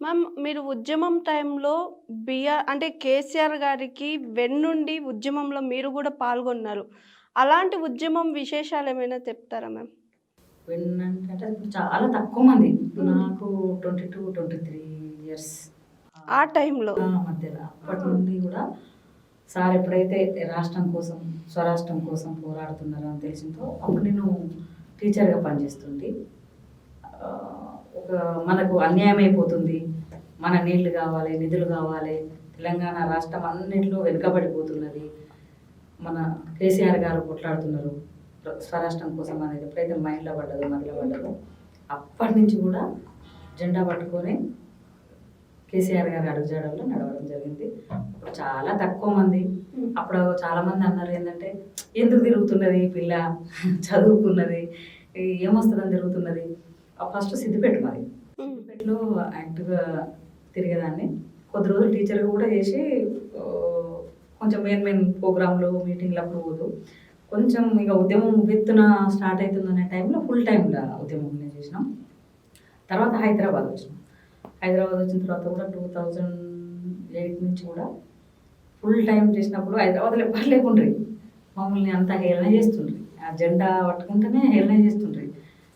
Ma'am మీరు ఉద్యమం టైంలో బిఆర్ అంటే కేసీఆర్ గారికి వెన్నుండి ఉద్యమంలో మీరు కూడా పాల్గొన్నారు. అలాంటి ఉద్యమం విశేషాలు ఏమైనా చెప్తారా మ్యామ్ ఇప్పుడు చాలా తక్కువ మంది. నాకు twenty two twenty three years ఆ టైంలో మధ్యలో. అప్పటి నుండి కూడా సార్ ఎప్పుడైతే రాష్ట్రం కోసం స్వరాష్ట్రం కోసం పోరాడుతున్నారో అని తెలిసిందో అప్పుడు నేను టీచర్గా పనిచేస్తుంది ఒక మనకు అన్యాయం అయిపోతుంది. మన నీళ్ళు కావాలి నిధులు కావాలి తెలంగాణ రాష్ట్రం అన్నింటిలో వెనుకబడిపోతున్నది. మన కేసీఆర్ గారు కొట్లాడుతున్నారు. స్వరాష్ట్రం కోసం అనేది ఎప్పుడైతే మైండ్లో పడ్డదో మనలో పడ్డదో అప్పటి నుంచి కూడా జెండా పట్టుకొని కేసీఆర్ గారి అడుగుజాడల్లో నడవడం జరిగింది. చాలా తక్కువ మంది. అప్పుడు చాలా మంది అన్నారు ఏంటంటే ఎందుకు తిరుగుతున్నది పిల్ల? చదువుకున్నది. ఏమొస్తుందని తిరుగుతున్నది? ఫస్ట్ సిద్దిపేట మరి. సిద్దిపేటలో యాక్టివ్గా తిరిగేదాన్ని. కొద్ది రోజులు టీచర్గా కూడా చేసి కొంచెం మెయిన్ మెయిన్ ప్రోగ్రాంలు మీటింగ్లు అప్పుడు పోదు కొంచెం ఇక ఉద్యమం విత్తున స్టార్ట్ అవుతుందనే టైంలో ఫుల్ టైంలో ఉద్యమం నేను చేసినాం. తర్వాత హైదరాబాద్ వచ్చినాం. హైదరాబాద్ వచ్చిన తర్వాత కూడా టూ థౌజండ్ ఎయిట్ నుంచి కూడా ఫుల్ టైం చేసినప్పుడు హైదరాబాద్లో ఎవ్వరు లేకుండ్రి. మమ్మల్ని అంతా హేళన చేస్తుండ్రి. ఆ జెండా పట్టుకుంటేనే హేళన చేస్తుండ్రి.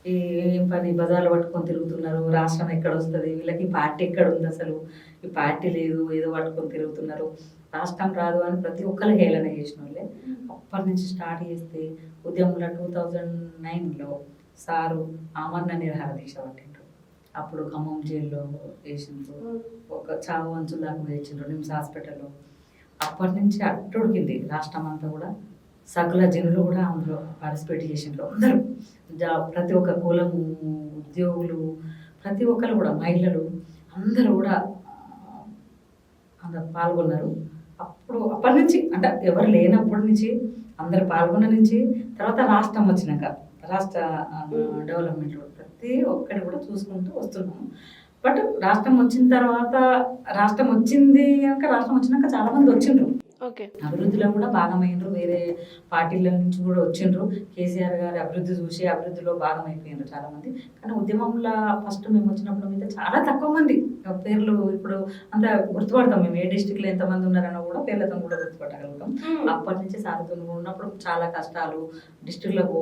ఏం పని బజార్లు పట్టుకొని తిరుగుతున్నారు? రాష్ట్రం ఎక్కడ వస్తుంది వీళ్ళకి పార్టీ ఎక్కడ ఉంది అసలు? ఈ పార్టీ లేదు ఏదో పట్టుకొని తిరుగుతున్నారు. రాష్ట్రం రాదు అని ప్రతి ఒక్కరు హేళన చేసిన వాళ్ళే అప్పటి నుంచి స్టార్ట్ చేస్తే ఉద్యమంలో టూ థౌజండ్ నైన్లో సారు ఆమరణ నిరాహార దీక్ష పట్టిండ్రు. అప్పుడు ఖమ్మం జైల్లో వేసిండ్రు. ఒక చావు అంచుల దాకా వేయించిండ్రు నిమ్స్ హాస్పిటల్లో. అప్పటి నుంచి అట్టుడికింది రాష్ట్రం అంతా కూడా. సకల జనులు కూడా అందులో పార్టిసిపేట్ చేసినారు అందరూ. ప్రతి ఒక్క కులము ఉద్యోగులు ప్రతి ఒక్కరు కూడా మహిళలు అందరూ కూడా అందరు పాల్గొన్నారు. అప్పుడు అప్పటి నుంచి అంటే ఎవరు లేనప్పటి నుంచి అందరు పాల్గొన్న నుంచి తర్వాత రాష్ట్రం వచ్చినాక రాష్ట్ర డెవలప్మెంట్ ప్రతి ఒక్కటి కూడా చూసుకుంటూ వస్తున్నాము. బట్ రాష్ట్రం వచ్చిన తర్వాత రాష్ట్రం వచ్చింది కనుక రాష్ట్రం వచ్చినాక చాలామంది వచ్చిండ్రు. అభివృద్ధిలో కూడా భాగమైనరు వేరే పార్టీల నుంచి కూడా వచ్చిండ్రు. కేసీఆర్ గారి అభివృద్ధి చూసి అభివృద్ధిలో భాగమైపోయినారు చాలా మంది కానీ ఉద్యమంలో ఫస్ట్ మేము వచ్చినప్పుడు మీద చాలా తక్కువ మంది. పేర్లు ఇప్పుడు అంత గుర్తుపడతాం మేము. ఏ డిస్టిక్లో ఎంతమంది ఉన్నారనో కూడా పేర్లతో కూడా గుర్తుపట్టగలుగుతాం. అప్పటి నుంచి సాగుతూ ఉన్నప్పుడు చాలా కష్టాలు. డిస్టిక్లకు